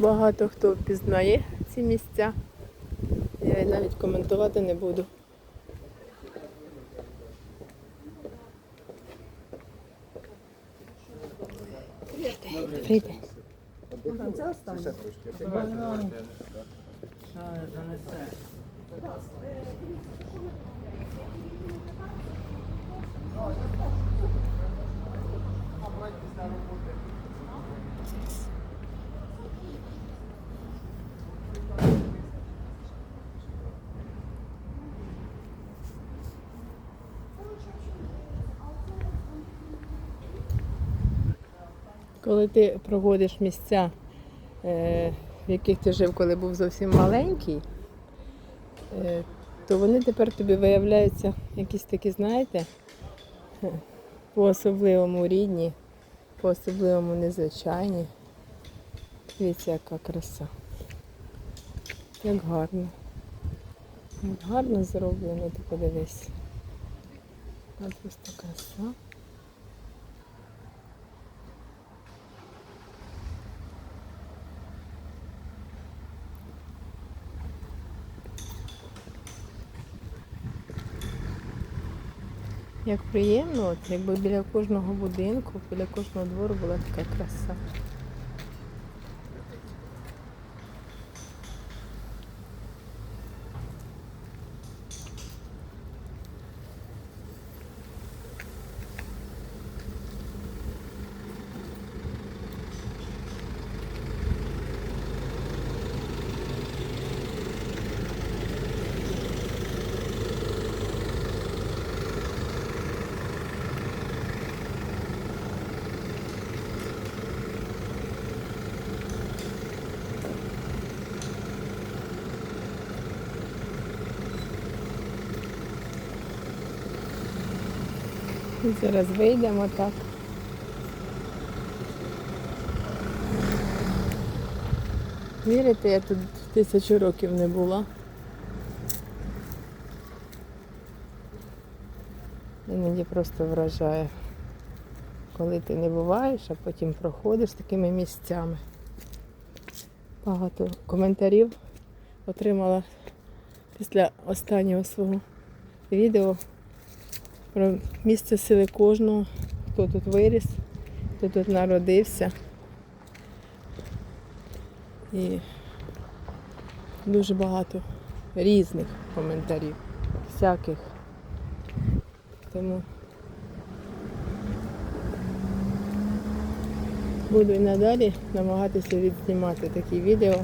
багато хто впізнає ці місця. Я і навіть коментувати не буду. Прийде. Коли ти проводиш місця, е, в яких ти жив, коли був зовсім маленький, е, то вони тепер тобі виявляються якісь такі, знаєте, по-особливому рідні, по-особливому незвичайні. Дивіться, яка краса. Як гарно. Як гарно зроблено, ти подивись. Просто краса. Як приємно, от, якби біля кожного будинку, біля кожного двору була така краса. Зараз вийдемо так. Вірите, я тут тисячу років не була. Іноді просто вражає, коли ти не буваєш, а потім проходиш такими місцями. Багато коментарів отримала після останнього свого відео про місце сили кожного, хто тут виріс, хто тут народився. І дуже багато різних коментарів, всяких. Тому буду і надалі намагатися відзнімати такі відео.